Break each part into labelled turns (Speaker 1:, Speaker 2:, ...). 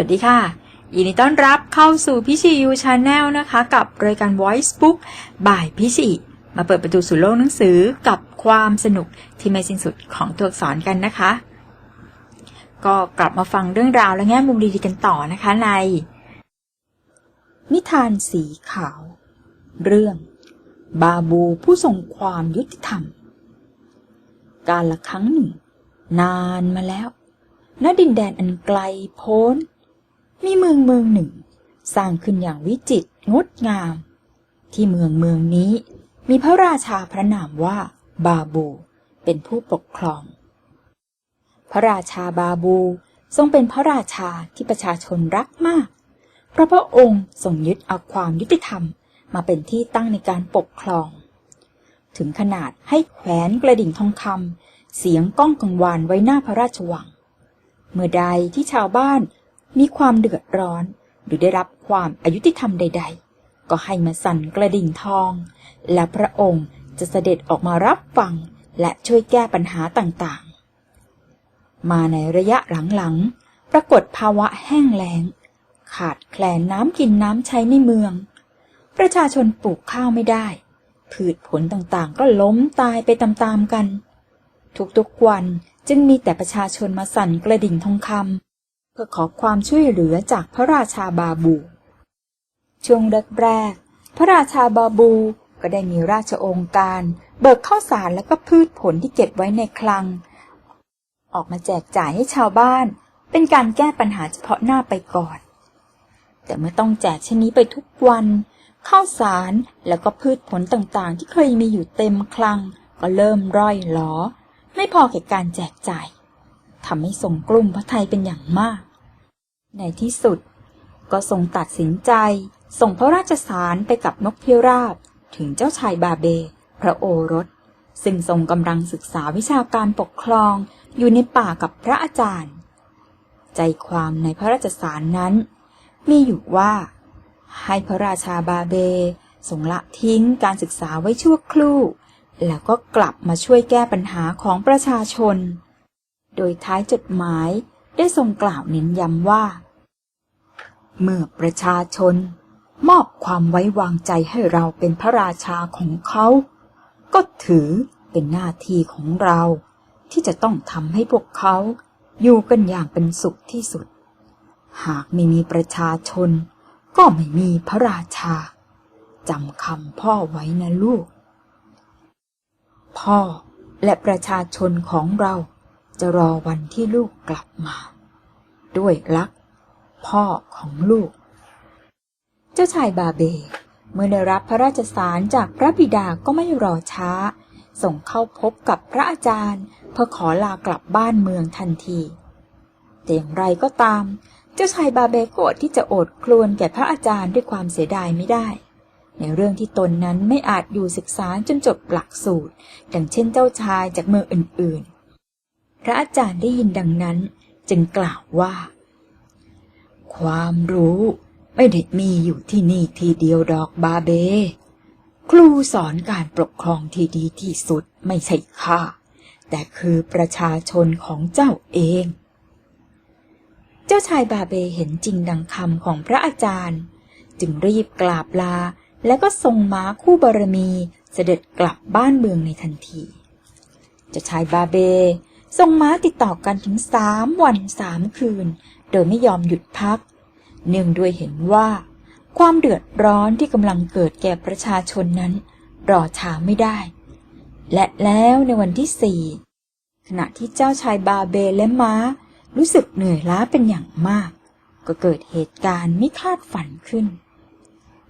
Speaker 1: สวัสดีค่ะ ยินดีต้อนรับเข้าสู่พี่ชียูชาแนลนะคะ กับรายการ Voice Book บ่ายพี่ชีมาเปิดประตูสู่โลกหนังสือกับความสนุกที่ไม่สิ้นสุดของตัวอักษรกันนะคะ ก็กลับมาฟังเรื่องราวและแง่มุมดีๆกันต่อนะคะใน นิทานสีขาว เรื่อง บาบูผู้ทรงความยุติธรรม การละครั้งหนึ่ง นานมาแล้วณดินแดนอันไกลโพ้น มีเมืองเมืองหนึ่ง สร้างขึ้นอย่างวิจิตรงดงาม ที่เมืองเมืองนี้ มีพระราชาพระนามว่า บาบู เป็นผู้ปกครอง พระราชาบาบูทรงเป็นพระราชาที่ประชาชนรักมาก เพราะพระองค์ทรงยึดเอาความยุติธรรมมาเป็นที่ตั้งในการปกครอง ถึงขนาดให้แขวนกระดิ่งทองคำเสียงก้องกังวานไว้หน้าพระราชวัง เมื่อใดที่ชาวบ้าน มีความเดือดร้อน หรือได้รับความอายุติธรรมใด ๆ ก็ให้มาสั่นกระดิ่งทอง และพระองค์จะเสด็จออกมารับฟังและช่วยแก้ปัญหาต่างๆ มาในระยะหลังๆ ปรากฏภาวะแห้งแล้ง ขาดแคลนน้ำกินน้ำใช้ในเมือง ประชาชนปลูกข้าวไม่ได้ พืชผลต่างๆ ก็ล้มตายไปตามๆกัน ทุกๆวันจึงมีแต่ประชาชนมาสั่นกระดิ่งทองคำ พื่อขอความช่วยเหลือจากพระราชาบาบู ช่วงแรกๆพระราชาบาบูก็ได้มีราชองค์การ เบิกข้าวสารและก็พืชผลที่เก็บไว้ในคลัง ออกมาแจกจ่ายให้ชาวบ้าน เป็นการแก้ปัญหาเฉพาะหน้าไปก่อน แต่เมื่อต้องแจกเช่นนี้ไปทุกวันข้าวสารแล้วก็พืชผลต่างๆ ที่เคยมีอยู่เต็มคลัง ก็เริ่มร่อยหลอ ไม่พอแก่การแจกจ่ายทำให้ทรงกลุ้มพระไทยเป็นอย่างมาก ในที่สุด ก็ทรงตัดสินใจ ส่งพระราชสารไปกับนกพิราบ ถึงเจ้าชายบาเบ พระโอรส ซึ่งทรงกำลังศึกษาวิชาการปกครองอยู่ในป่ากับพระอาจารย์ ใจความในพระราชสารนั้น มีอยู่ว่า ให้พระราชาบาเบทรงละทิ้งการศึกษาไว้ชั่วครู่ แล้วก็กลับมาช่วยแก้ปัญหาของประชาชน โดยท้ายจดหมาย ได้ทรงกล่าวเน้นย้ำว่า เมื่อประชาชน มอบความไว้วางใจให้เราเป็นพระราชาของเขา ก็ถือเป็นหน้าที่ของเรา ที่จะต้องทำให้พวกเขาอยู่กันอย่างเป็นสุขที่สุด หากไม่มีประชาชน ก็ไม่มีพระราชาจำคำพ่อไว้นะลูก พ่อและประชาชนของเราจะรอวันที่ลูกกลับมา ด้วยรัก พ่อของลูก เจ้าชายบาเบ เมื่อได้รับพระราชสารจากพระบิดาก็ไม่รอช้า ส่งเข้าพบกับพระอาจารย์ เพื่อขอลากลับบ้านเมืองทันทีแต่อย่างไรก็ตาม เจ้าชายบาเบโกรธที่จะอดครวญแก่พระอาจารย์ด้วยความเสียดายไม่ได้ ในเรื่องที่ตนนั้นไม่อาจอยู่ศึกษาจนจบหลักสูตร ดังเช่นเจ้าชายจากเมืองอื่นๆ พระอาจารย์ได้ยินดังนั้น จึงกล่าวว่า ความรู้ไม่ได้มีอยู่ที่นี่ทีเดียวดอกบาเบ ครูสอนการปกครองที่ดีที่สุดไม่ใช่ข้าแต่คือประชาชนของเจ้าเอง เจ้าชายบาเบเห็นจริงดังคำของพระอาจารย์ จึงรีบกราบลาแล้วก็ทรงม้าคู่บารมีเสด็จกลับบ้านเมืองในทันที เจ้าชายบาเบ ทรงม้าติดต่อกันถึงสามวันสามคืน โดยไม่ยอมหยุดพัก เนื่องด้วยเห็นว่า ความเดือดร้อนที่กำลังเกิดแก่ประชาชนนั้น รอช้าไม่ได้ และแล้วในวันที่สี่ขณะที่เจ้าชายบาเบและม้า รู้สึกเหนื่อยล้าเป็นอย่างมาก ก็เกิดเหตุการณ์ไม่คาดฝันขึ้น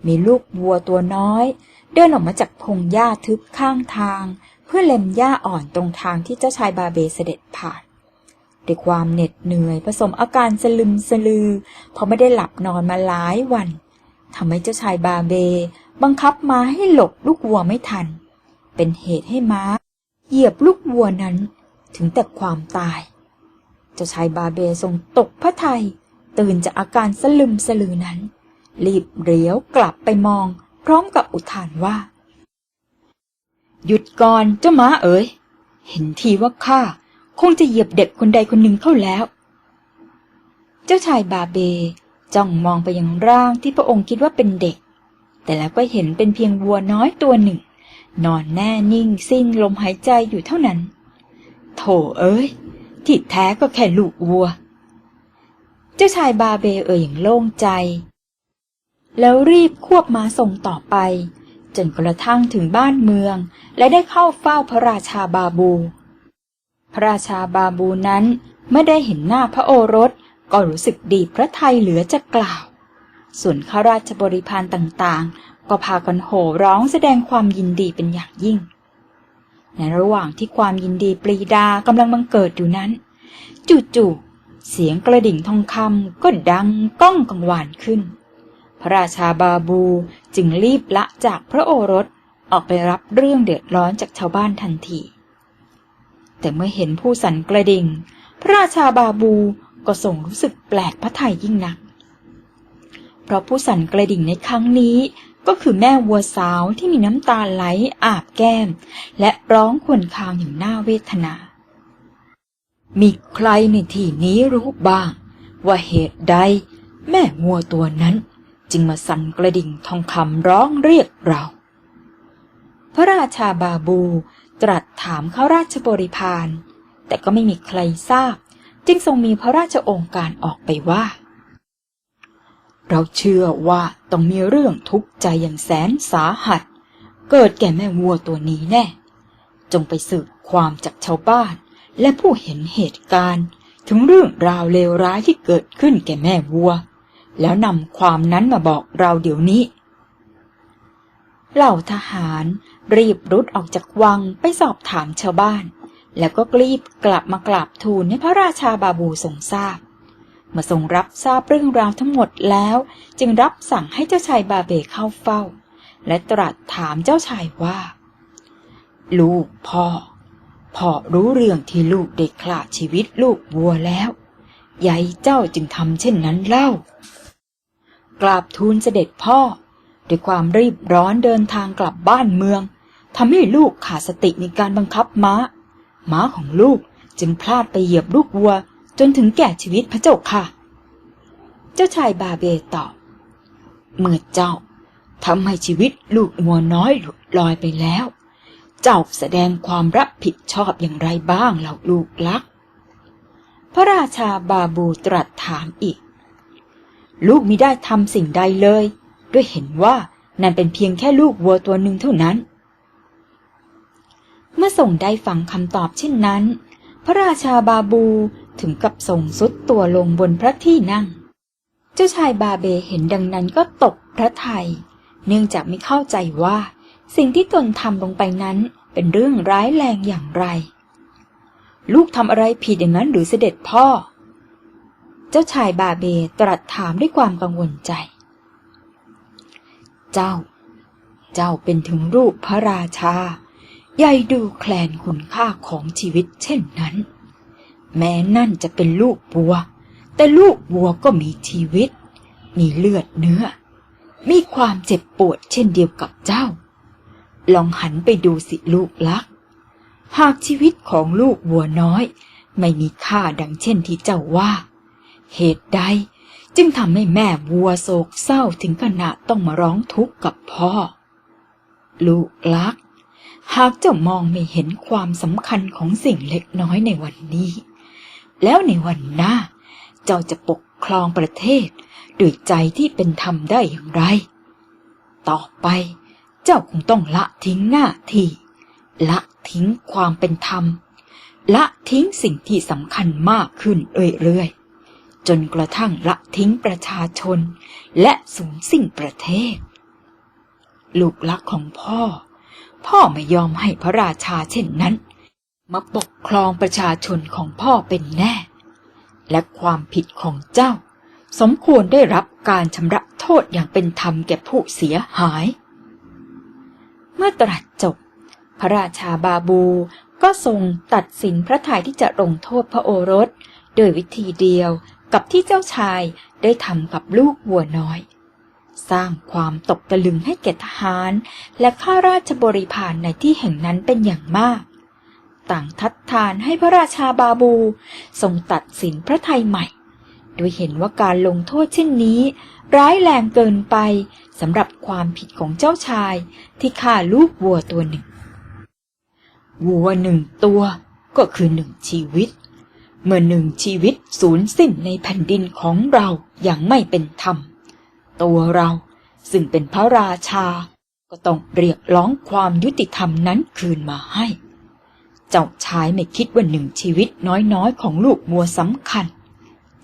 Speaker 1: มีลูกวัวตัวน้อย เดินออกมาจากพงหญ้าทึบข้างทาง พื่อเล็มหญ้าอ่อนตรงทางที่เจ้าชายบาเบเสด็จผ่านด้วยความเหน็ดเหนื่อยผสมอาการสลึมสลือ เพราะไม่ได้หลับนอนมาหลายวันทำให้เจ้าชายบาเบ บังคับม้าให้หลบลูกวัวไม่ทัน เป็นเหตุให้ม้า เหยียบลูกวัวนั้นถึงแต่ความตาย เจ้าชายบาเบทรงตกพระทัยตื่นจากอาการสลึมสลือนั้น รีบเลี้ยวกลับไปมอง พร้อมกับอุทานว่า หยุดก่อนเจ้าม้าเอ๋ย เห็นทีว่าข้าคงจะเหยียบเด็กคนใดคนหนึ่งเข้าแล้ว เจ้าชายบาเบจ้องมองไปยังร่างที่พระองค์คิดว่าเป็นเด็ก แต่แล้วก็เห็นเป็นเพียงวัวน้อยตัวหนึ่ง นอนแน่นิ่งสิ้นลมหายใจอยู่เท่านั้น โถเอ้ย ที่แท้ก็แค่ลูกวัว เจ้าชายบาเบเอ่ยอย่างโล่งใจ แล้วรีบควบม้าส่งต่อไป จนกระทั่งถึงบ้านเมือง และได้เข้าเฝ้าพระราชาบาบู พระราชาบาบูนั้นเมื่อได้เห็นหน้าพระโอรสก็รู้สึกดีพระทัยเหลือจะกล่าว ส่วนข้าราชบริพารต่างๆ ก็พากันโห่ร้องแสดงความยินดีเป็นอย่างยิ่ง ในระหว่างที่ความยินดีปรีดากำลังบังเกิดอยู่นั้น จู่ๆเสียงกระดิ่งทองคำก็ดังก้องกังวานขึ้น พระราชาบาบูจึงรีบละจากพระโอรสออกไปรับเรื่องเดือดร้อนจากชาวบ้านทันที แต่เมื่อเห็นผู้สันกระดิ่ง พระราชาบาบูก็ทรงรู้สึกแปลกพระทัยยิ่งนัก เพราะผู้สันกระดิ่งในครั้งนี้ก็คือแม่วัวสาวที่มีน้ำตาไหลอาบแก้ม และร้องควญคางอย่างน่าเวทนา มีใครในที่นี้รู้บ้าง ว่าเหตุใด แม่วัวตัวนั้น จึงมาสั่นกระดิ่งทองคำร้องเรียกเรา พระราชาบาบูตรัสถามข้าราชบริพารแต่ก็ไม่มีใครทราบ จึงทรงมีพระราชองการออกไปว่า เราเชื่อว่าต้องมีเรื่องทุกข์ใจอย่างแสนสาหัส เกิดแก่แม่วัวตัวนี้แน่ จงไปสืบความจากชาวบ้าน และผู้เห็นเหตุการณ์ ถึงเรื่องราวเลวร้ายที่เกิดขึ้นแก่แม่วัว แล้วนำความนั้นมาบอกเราเดี๋ยวนี้ เหล่าทหารรีบรุดออกจากวังไปสอบถามชาวบ้าน แล้วก็รีบกลับมากราบทูลให้พระราชาบาบูทรงทราบ เมื่อทรงรับทราบเรื่องราวทั้งหมดแล้ว จึงรับสั่งให้เจ้าชายบาเบเข้าเฝ้า และตรัสถามเจ้าชายว่า ลูกพ่อ พ่อรู้เรื่องที่ลูกได้คลาดชีวิตลูกวัวแล้วยายเจ้าจึงทำเช่นนั้นเล่า กราบทูลเสด็จพ่อ ด้วยความรีบร้อนเดินทางกลับบ้านเมืองทำให้ลูกขาดสติในการบังคับม้า ม้าของลูกจึงพลาดไปเหยียบลูกวัว จนถึงแก่ชีวิตพระเจ้าค่ะ เจ้าชายบาเบตอบ เมื่อเจ้าทำให้ชีวิตลูกวัวน้อยหลุดลอยไปแล้ว เจ้าแสดงความรับผิดชอบอย่างไรบ้างเหล่าลูกรัก พระราชาบาบูตรัสถามอีก ลูกมิได้ทำสิ่งใดเลย ด้วยเห็นว่านั่นเป็นเพียงแค่ลูกวัวตัวหนึ่งเท่านั้น เมื่อส่งได้ฟังคำตอบเช่นนั้น พระราชาบาบูถึงกับส่งสุดตัวลงบนพระที่นั่ง เจ้าชายบาเบเห็นดังนั้นก็ตกพระทยัยเนื่องจากไม่เข้าใจว่า สิ่งที่ตนทำลงไปนั้นเป็นเรื่องร้ายแรงอย่างไร ลูกทำอะไรผิดอย่างนั้นหรือเสด็จพ่อ เจ้าชายบาเบตรัสถามด้วยความกังวลใจ เจ้า เจ้าเป็นถึงรูปพระราชา ใหญ่ดูแคลนคุณค่าของชีวิตเช่นนั้น แม้นั่นจะเป็นลูกวัว แต่ลูกวัวก็มีชีวิต มีเลือดเนื้อ มีความเจ็บปวดเช่นเดียวกับเจ้า ลองหันไปดูสิลูกลัก หากชีวิตของลูกวัวน้อย ไม่มีค่าดังเช่นที่เจ้าว่า เหตุใด จึงทำให้แม่วัวโศกเศร้าถึงขนาดต้องมาร้องทุกข์กับพ่อ ลูกลัก หากเจ้ามองไม่เห็นความสำคัญของสิ่งเล็กน้อยในวันนี้ แล้วในวันหน้า เจ้าจะปกครองประเทศด้วยใจที่เป็นธรรมได้อย่างไร ต่อไปเจ้าคงต้องละทิ้งหน้าที่ ละทิ้งความเป็นธรรม ละทิ้งสิ่งที่สำคัญมากขึ้นเรื่อยๆ จนกระทั่งละทิ้งประชาชน และสูญสิ้นประเทศ ลูกลักของพ่อ พ่อไม่ยอมให้พระราชาเช่นนั้น มาปกครองประชาชนของพ่อเป็นแน่ และความผิดของเจ้า สมควรได้รับการชำระโทษอย่างเป็นธรรมแก่ผู้เสียหาย เมื่อตรัสจบ พระราชาบาบูก็ทรงตัดสินพระทัยที่จะลงโทษพระโอรส โดยวิธีเดียว กับที่เจ้าชายได้ทำกับลูกวัวน้อย สร้างความตกตะลึงให้แก่ทหาร และข้าราชบริพารในที่แห่งนั้นเป็นอย่างมาก ต่างทัดทานให้พระราชาบาบู ทรงตัดสินพระทัยใหม่โดยเห็นว่าการลงโทษเช่นนี้ ร้ายแรงเกินไปสำหรับความผิดของเจ้าชายที่ฆ่าลูกวัวตัวหนึ่ง วัวหนึ่งตัวก็คือหนึ่งชีวิต เมื่อหนึ่งชีวิตสูญสิ้นในแผ่นดินของเราอย่างไม่เป็นธรรม ตัวเราซึ่งเป็นพระราชา ก็ต้องเรียกร้องความยุติธรรมนั้นคืนมาให้ เจ้าชายไม่คิดว่าหนึ่งชีวิตน้อยๆ ของลูกวัวสำคัญ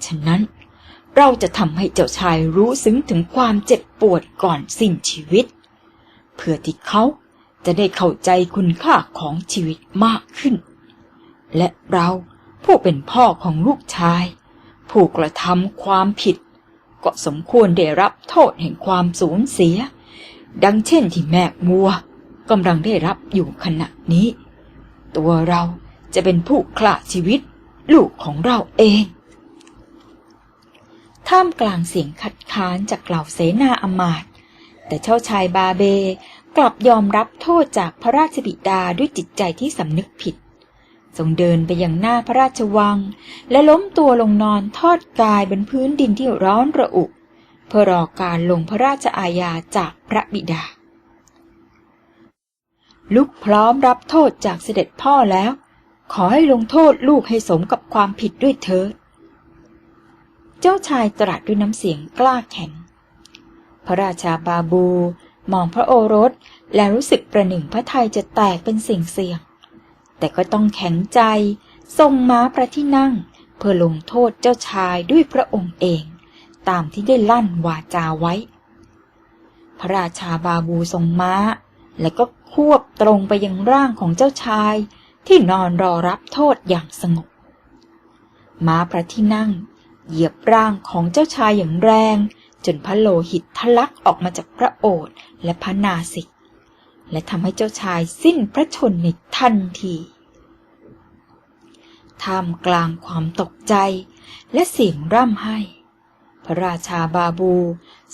Speaker 1: ฉะนั้นเราจะทำให้เจ้าชายรู้ซึ้งถึงความเจ็บปวดก่อนสิ้นชีวิต เพื่อที่เขาจะได้เข้าใจคุณค่าของชีวิตมากขึ้น และเรา ผู้เป็นพ่อของลูกชาย ผู้กระทำความผิด ก็สมควรได้รับโทษแห่งความสูญเสีย ดังเช่นที่แม่วัวกำลังได้รับอยู่ขณะนี้ ตัวเราจะเป็นผู้คลาชีวิต ลูกของเราเอง ท่ามกลางเสียงคัดค้านจากเหล่าเสนาอมาตย์แต่เจ้าชายบาเบกลับยอมรับโทษจากพระราชบิดาด้วยจิตใจที่สำนึกผิด ทรงเดินไปยังหน้าพระราชวัง และล้มตัวลงนอนทอดกายบนพื้นดินที่ร้อนระอุ เพื่อรอการลงพระราชอาญาจากพระบิดา ลูกพร้อมรับโทษจากเสด็จพ่อแล้ว ขอให้ลงโทษลูกให้สมกับความผิดด้วยเถิดเจ้าชายตรัสด้วยน้ำเสียงกล้าแข็ง พระราชาบาบูมองพระโอรสและรู้สึกประหนึ่งพระไทยจะแตกเป็นสียงเสียง แต่ก็ต้องแข็งใจทรงม้าพระที่นั่ง เพื่อลงโทษเจ้าชายด้วยพระองค์เอง ตามที่ได้ลั่นวาจาไว้ พระราชาบาบูทรงม้า และก็ควบตรงไปยังร่างของเจ้าชายที่นอนรอรับโทษอย่างสงบ ม้าพระที่นั่ง เหยียบร่างของเจ้าชายอย่างแรง จนพระโลหิตทะลักออกมาจากพระโอษฐ์และพระนาสิก และทำให้เจ้าชายสิ้นพระชนในทันทีท่ามกลางความตกใจและเสียงร่ำไห้ พระราชาบาบู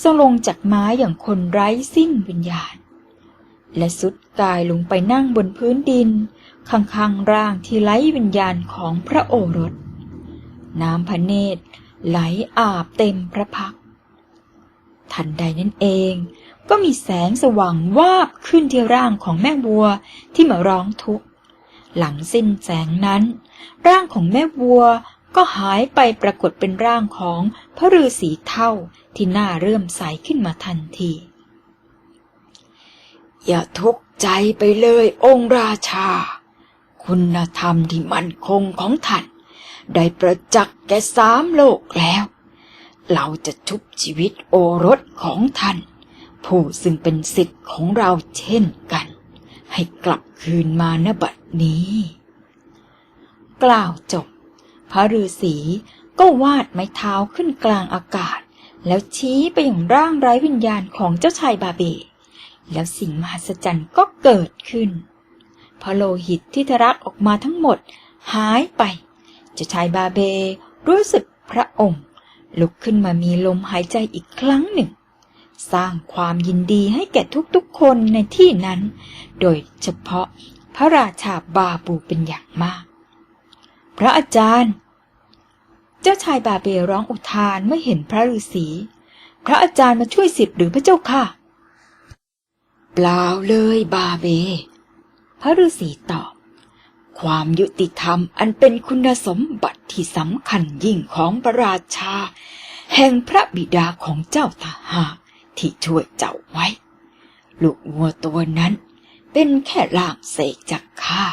Speaker 1: ทรงลงจากม้าอย่างคนไร้สิ้นวิญญาณ และสุดกายลงไปนั่งบนพื้นดิน ข้างๆร่างที่ไร้วิญญาณของพระโอรส น้ำพระเนตรไหลอาบเต็มพระพัก ทันใดนั้นเอง ก็มีแสงสว่างวาบขึ้นที่ร่างของแม่วัวที่มาร้องทุกข์ หลังสิ้นแสงนั้น ร่างของแม่วัวก็หายไปปรากฏเป็นร่างของพระฤาษีเท่าที่หน้าเริ่มใสขึ้นมาทันที อย่าทุกข์ใจไปเลยองค์ราชา คุณธรรมที่มั่นคงของท่านได้ประจักษ์แก่สามโลกแล้ว เราจะชุบชีวิตโอรสของท่าน ผู้ซึ่งเป็นสิทธิ์ของเราเช่นกัน ให้กลับคืนมาณบัดนี้ กล่าวจบ พระฤาษีก็วาดไม้เท้าขึ้นกลางอากาศ แล้วชี้ไปอย่างร่างไร้วิญญาณของเจ้าชายบาเบ แล้วสิ่งมหัศจรรย์ก็เกิดขึ้น พระโลหิตที่ทะลักออกมาทั้งหมดหายไป เจ้าชายบาเบรู้สึกพระองค์ ลุกขึ้นมามีลมหายใจอีกครั้งหนึ่ง สร้างความยินดีให้แก่ทุกๆคนในที่นั้น โดยเฉพาะพระราชาบาบูเป็นอย่างมาก พระอาจารย์ เจ้าชายบาเบร้องอุทานเมื่อเห็นพระฤาษีพระอาจารย์มาช่วยสิทธิ์หรือพระเจ้าค่ะ เปล่าเลยบาเบ พระฤาษีตอบ ความยุติธรรมอันเป็นคุณสมบัติที่สำคัญยิ่งของพระราชา แห่งพระบิดาของเจ้าทหาร ที่ช่วยเจ้าไว้ ลูกวัวตัวนั้นเป็นแค่ล่างเสกจากข้า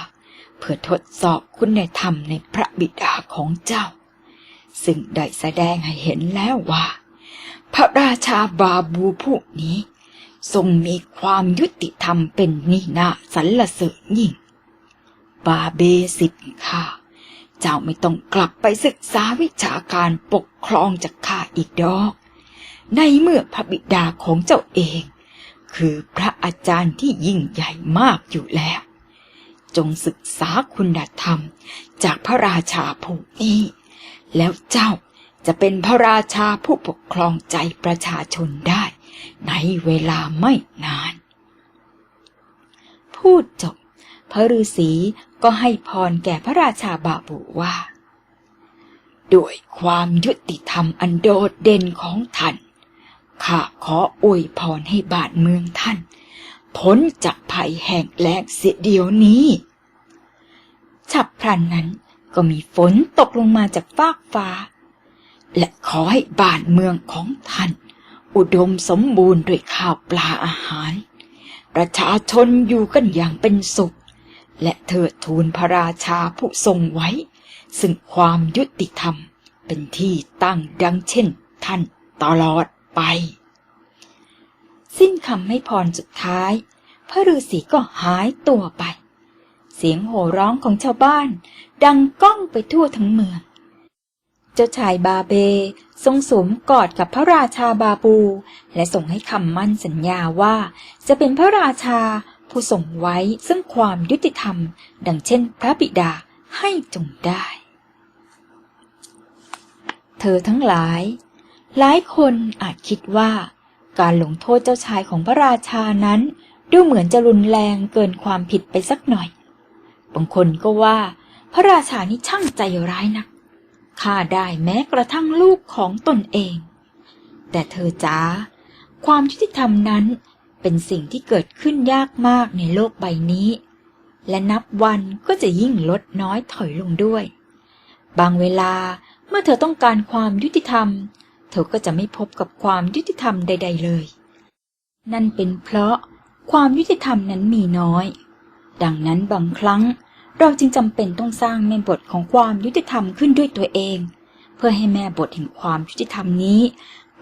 Speaker 1: เพื่อทดสอบคุณธรรมในพระบิดาของเจ้า ซึ่งได้แสดงให้เห็นแล้วว่า พระราชาบาบูผู้นี้ ทรงมีความยุติธรรมเป็นนินาสรรเสริญยิ่ง บาเบสิทข้าเจ้าไม่ต้องกลับไปศึกษาวิชาการปกครองจากข้าอีกดอก ในเมื่อพระบิดาของเจ้าเอง คือพระอาจารย์ที่ยิ่งใหญ่มากอยู่แล้ว จงศึกษาคุณธรรมจากพระราชาผู้นี้ แล้วเจ้าจะเป็นพระราชาผู้ปกครองใจประชาชนได้ ในเวลาไม่นาน พูดจบ พระฤาษีก็ให้พรแก่พระราชาบาบูว่า ด้วยความยุติธรรมอันโดดเด่นของท่าน ข้าขออวยพรให้บ้านเมืองท่าน พ้นจากภัยแห่งแล้งเสียเดียวนี้ ฉับพลันนั้นก็มีฝนตกลงมาจากฟากฟ้า และขอให้บ้านเมืองของท่าน อุดมสมบูรณ์ด้วยข้าวปลาอาหาร ประชาชนอยู่กันอย่างเป็นสุข และเทิดทูนพระราชาผู้ทรงไว้ ซึ่งความยุติธรรมเป็นที่ตั้งดังเช่นท่านตลอด ไป สิ้นคำให้พรสุดท้าย พระฤาษีก็หายตัวไป เสียงโห่ร้องของชาวบ้าน ดังก้องไปทั่วทั้งเมือง เจ้าชายบาเบทรงสวมกอดกับพระราชาบาบู และส่งให้คำมั่นสัญญาว่าจะเป็นพระราชาผู้ส่งไว้ซึ่งความยุติธรรม ดังเช่นพระบิดาให้จงได้ เธอทั้งหลาย หลายคนอาจคิดว่า การลงโทษเจ้าชายของพระราชานั้นดูเหมือนจะรุนแรงเกินความผิดไปสักหน่อย บางคนก็ว่า พระราชานี่ช่างใจร้ายนักฆ่าได้แม้กระทั่งลูกของตนเอง แต่เธอจ้า ความยุติธรรมนั้นเป็นสิ่งที่เกิดขึ้นยากมากในโลกใบนี้ และนับวันก็จะยิ่งลดน้อยถอยลงด้วย บางเวลาเมื่อเธอต้องการความยุติธรรม เธอก็จะไม่พบกับความยุติธรรมใด ๆ เลย นั่นเป็นเพราะความยุติธรรมนั้นมีน้อย ดังนั้นบางครั้งเราจึงจำเป็นต้องสร้างแม่บทของความยุติธรรมขึ้นด้วยตัวเอง เพื่อให้แม่บทแห่งความยุติธรรมนี้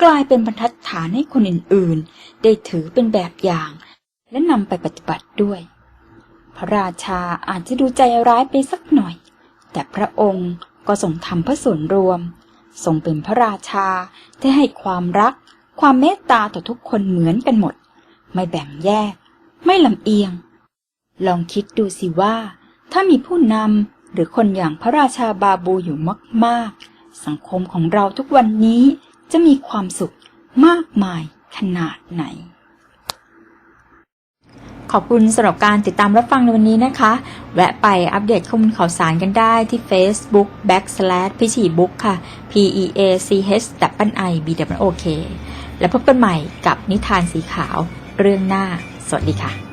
Speaker 1: กลายเป็นบรรทัดฐานให้คนอื่นๆ ได้ถือเป็นแบบอย่าง และนำไปปฏิบัติด้วย พระราชาอาจจะดูใจร้ายไปสักหน่อย แต่พระองค์ก็ทรงทำเพื่อส่วนรวม ทรงเป็นพระราชาที่ให้ความรัก ความเมตตาต่อทุกคนเหมือนกันหมด ไม่แบ่งแยก ไม่ลำเอียง ลองคิดดูสิว่า ถ้ามีผู้นำหรือคนอย่างพระราชาบาบูอยู่มาก ๆ สังคมของเราทุกวันนี้จะมีความสุขมากมายขนาดไหน ขอบคุณสำหรับการติดตามรับฟังในวันนี้นะคะ แวะไปอัปเดตข้อมูลข่าวสารกันได้ที่ Facebook backslash พิชีบุ๊กค่ะ P E A C H W I B W O K แล้วพบกันใหม่กับนิทานสีขาวเรื่องหน้า สวัสดีค่ะ